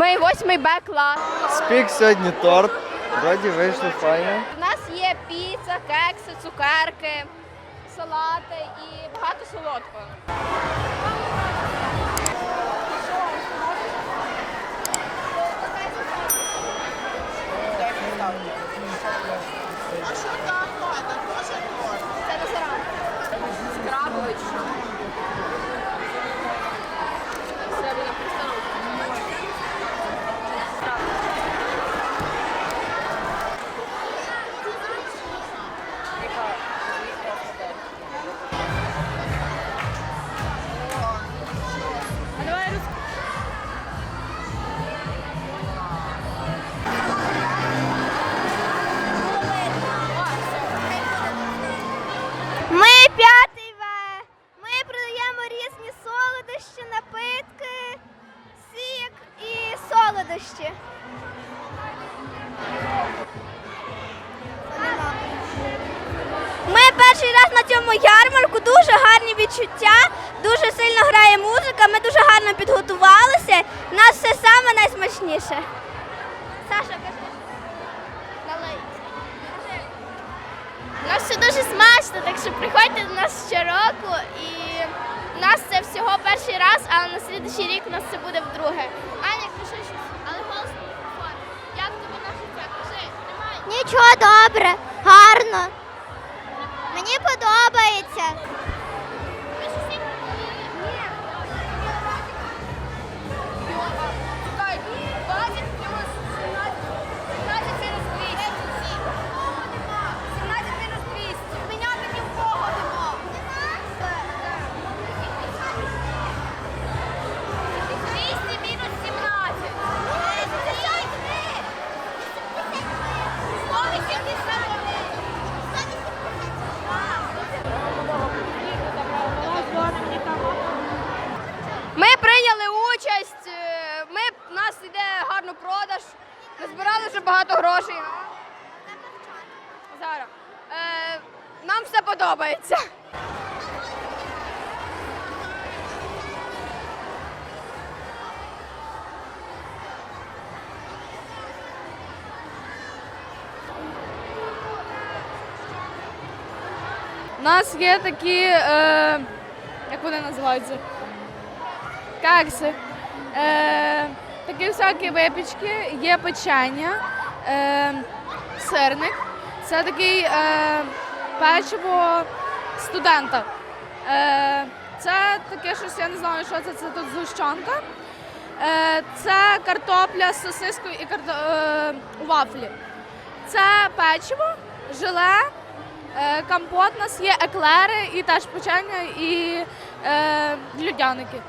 Ми восьмий Б клас. Спік сьогодні торт. Вроді вийшло файно. У нас є піца, кекси, цукерки, салати і багато солодкого. Цьому ярмарку, дуже гарні відчуття, дуже сильно грає музика, ми дуже гарно підготувалися. У нас все саме найсмачніше. Саша, кажи. У нас все дуже смачно, так що приходьте до нас щороку і у нас це всього перший раз, а на слідчий рік у нас це буде вдруге. Аня, кажи щось, але голос мікрофон. Як тобі наше це? Кажи, тримай. Нічого добре, гарно. Мені подобається. Продаж. Ми збирали вже багато грошей. Зараз. Е, нам все подобається. У нас є такі, е, як вони називаються? Кекси. Е, такі всякі випічки, є печення, е, сирник. Це такий е, печиво студента. Е, це таке щось, я не знаю, що це, це тут згущенка. Е, це картопля з сосискою і карто... е, вафлі. Це печиво, желе, Е, Компот у нас є еклери і теж печення і е, людяники.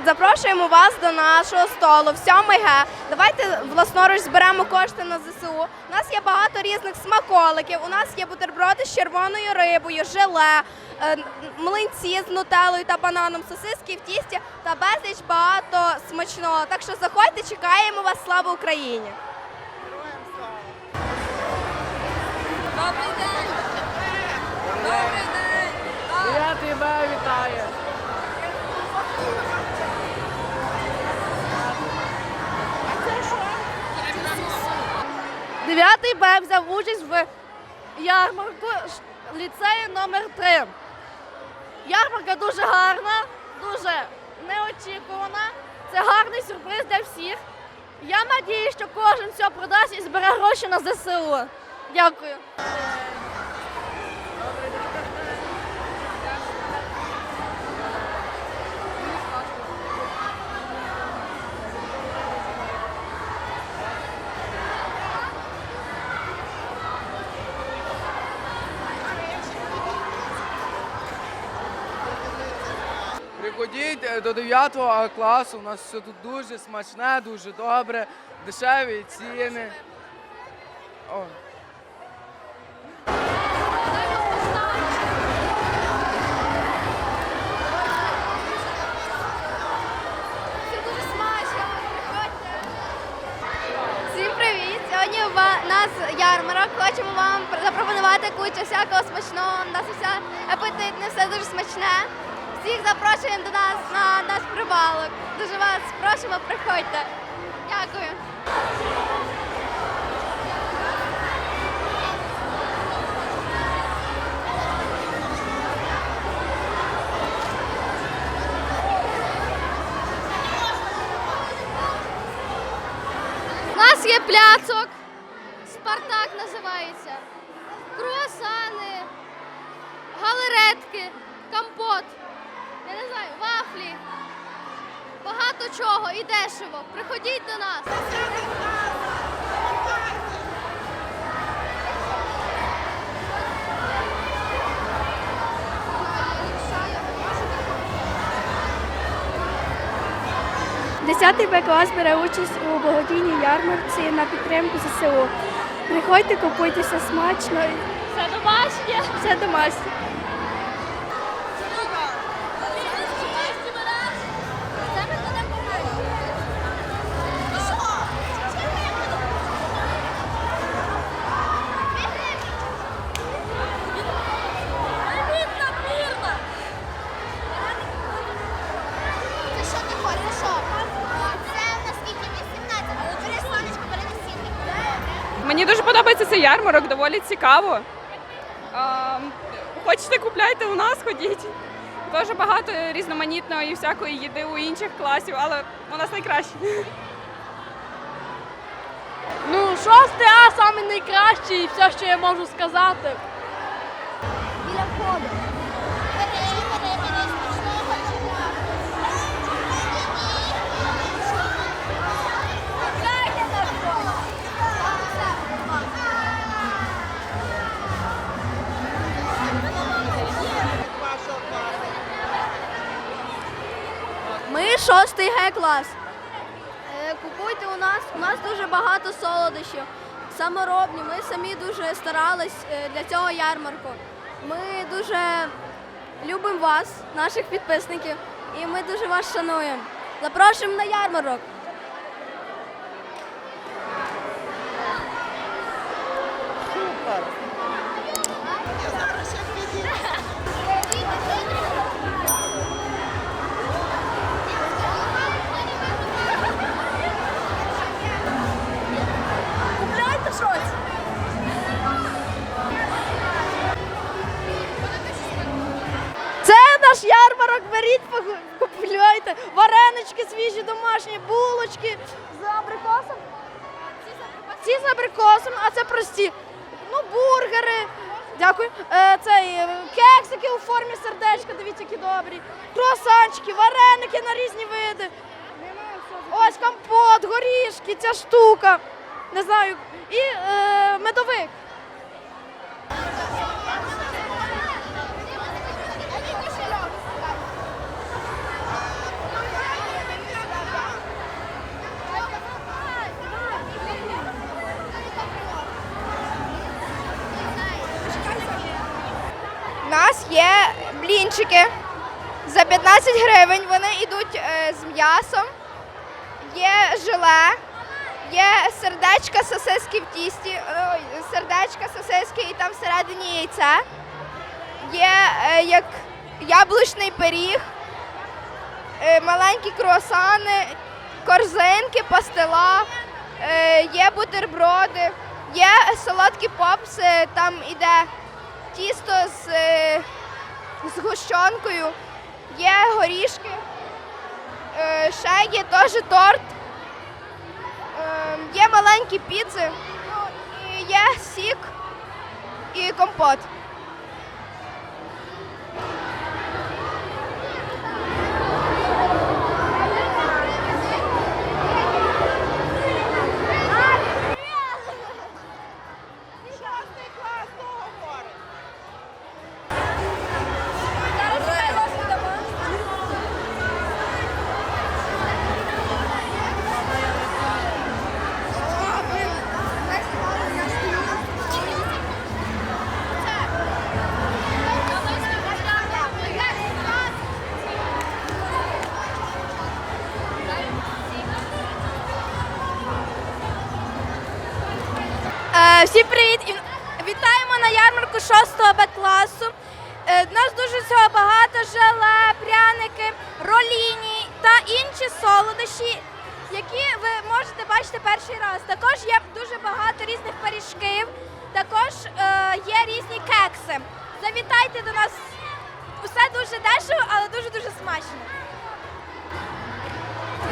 Привіт! Запрошуємо вас до нашого столу в 7 Г. Давайте власноруч зберемо кошти на ЗСУ. У нас є багато різних смаколиків. У нас є бутерброди з червоною рибою, желе, е, млинці з нутелою та бананом, сосиски в тісті та безліч багато смачного. Так що заходьте, чекаємо вас. Слава Україні! Добрий день! Добрий день! Я тебе вітаю. Дев'ятий Б взяв участь в ярмарку ліцею номер 3 Ярмарка дуже гарна, дуже неочікувана. Це гарний сюрприз для всіх. Я надію, що кожен все продасть і збере гроші на ЗСУ. Дякую. Ходіть е, до 9 класу, у нас все тут дуже смачне, дуже добре, дешеві ціни. О. Всім привіт! Сьогодні у нас ярмарок. Хочемо вам запропонувати кучу всякого смачного. У нас все апетитне, все дуже смачне. Всіх запрошуємо до нас на наш прибалок. Дуже вас просимо, приходьте. Дякую. У нас є пляцок. Спартак називається. Круасани, галеретки, компот. Я не знаю, вафлі. Багато чого і дешево. Приходіть до нас. Десятий Б клас бере участь у благодійній ярмарці на підтримку ЗСУ. Приходьте, купуйтеся смачно. Це домашнє. Все домашнє. Ярмарок, доволі цікаво. Хочете купляйте у нас, ходіть. Дуже багато різноманітної і всякої їди у інших класів, але у нас найкраще. Ну, шостий А саме найкращий, і все, що я можу сказати. Біля входу. Шостий Г клас. Е, Купуйте у нас. У нас дуже багато солодощів. Саморобні. Ми самі дуже старались е, для цього ярмарку. Ми дуже любимо вас, наших підписників, і ми дуже вас шануємо. Запрошуємо на ярмарок. Ярмарок, купляйте. Варенички свіжі, домашні, булочки з абрикосом. Ці з абрикосом, а це прості. Ну, бургери. Дякую. Е, цей, е, кексики у формі сердечка, дивіться, які добрі. Круасанчики, вареники на різні види. Ось компот, горішки, ця штука. Не знаю. І е, медовик. У нас є блінчики за 15 гривень. Вони йдуть е, з м'ясом, є желе, є сердечка сосиски в тісті, ой, сердечка сосиски і там всередині яйце. Є е, як яблучний пиріг, е, маленькі круасани, корзинки, пастила, є бутерброди, є солодкі попси, там іде тісто з, з гущонкою, є горішки, е, ще є теж торт, е, є маленькі піци, ну, і є сік і компот. Желе, пряники, роліні та інші солодощі, які ви можете бачити перший раз. Також є дуже багато різних пиріжків, також е, є різні кекси. Завітайте до нас. Усе дуже дешево, але дуже дуже смачно.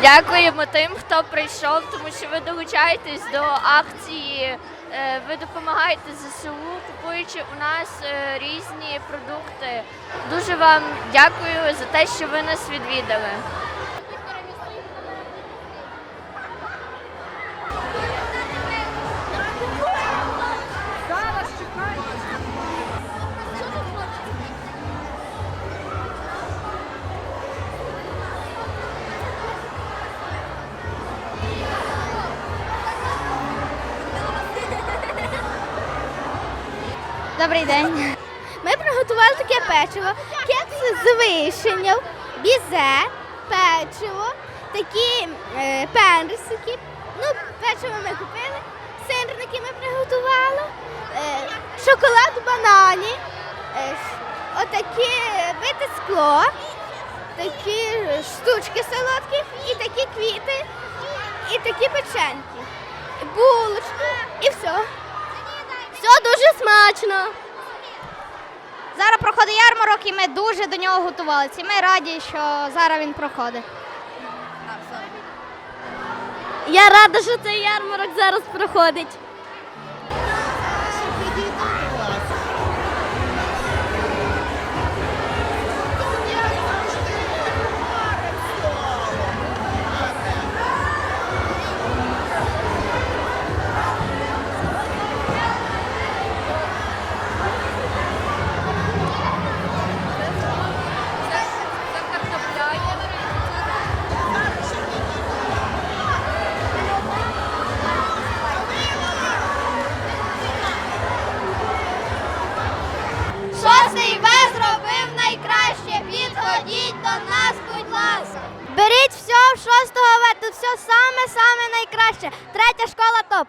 Дякуємо тим, хто прийшов, тому що ви долучаєтесь до акції, ви допомагаєте ЗСУ, купуючи у нас е, різні продукти. Дуже вам дякую за те, що ви нас відвідали. Добрий день. Ми приготували таке печиво, кекси з вишенів, бізе, печиво, такі е, персики. Ну, печиво ми купили, сирники ми приготували, е, шоколад в банані, е, отакі бите скло, такі штучки солодкі і такі квіти, і такі печеньки, булочки і все. Все дуже смачно. Зараз проходить ярмарок і ми дуже до нього готувалися. І ми раді, що зараз він проходить. Я рада, що цей ярмарок зараз проходить. Третя школа топ.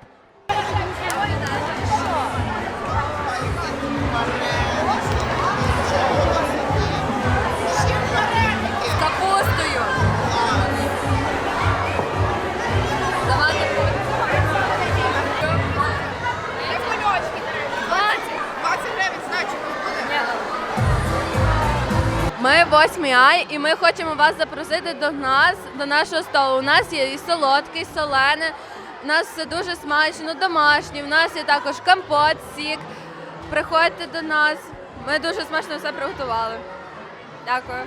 З капустою. Ми 8 Ай, і ми хочемо вас запросити до нас, до нашого столу. У нас є і солодкий, і солене, у нас все дуже смачно, домашнє. У нас є також компот, сік. Приходьте до нас. Ми дуже смачно все приготували. Дякую.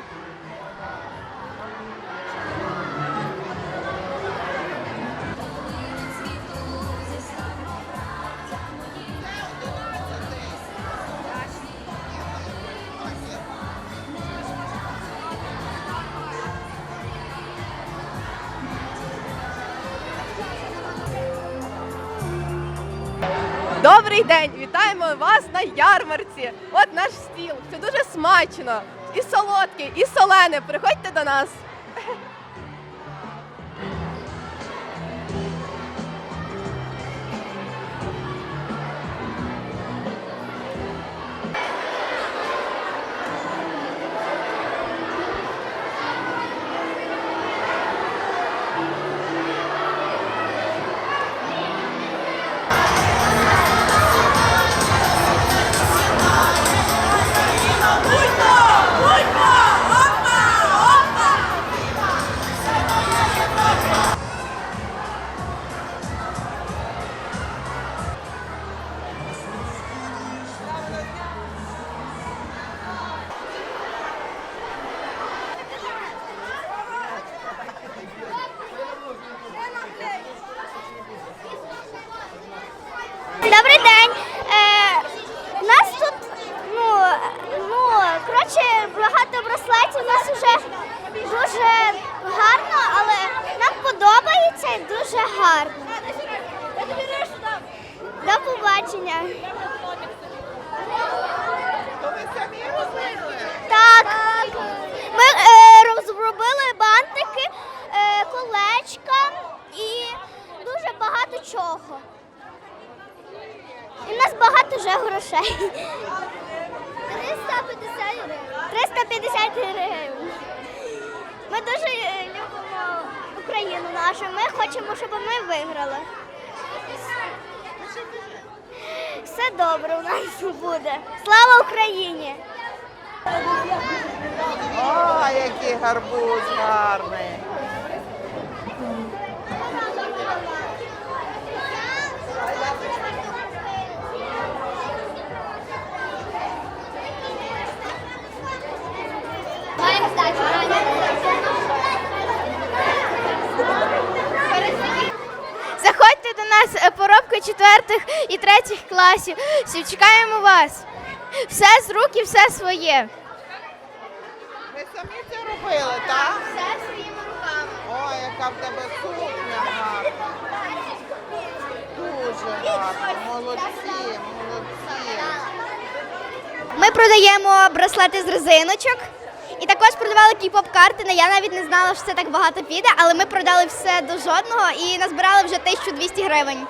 Добрий день! Вітаємо вас на ярмарці. От наш стіл. Це дуже смачно. І солодке, і солене. Приходьте до нас. До побачення. Так. Ми е, розробили бантики, е, колечка і дуже багато чого. І в нас багато вже грошей. грошей. 350 гривень. 350 гривень. Ми дуже е, любимо Україну нашу. Ми хочемо, щоб ми виграли. Все добре у нас буде. Слава Україні! О, який гарбуз гарний. Маємо здачу. Заходьте до нас е, поробка четвертих і третіх класів. Всі Чекаємо вас. Все з рук і все своє. Ви самі це робили, так? Все своїми руками. Ой, яка в тебе сукня гарна. Дуже гарна. Молодці, молодці. Ми продаємо браслети з резиночок. І також продавали кіп-поп-карти. Я навіть не знала, що це так багато піде, але ми продали все до жодного і назбирали вже 1200 гривень.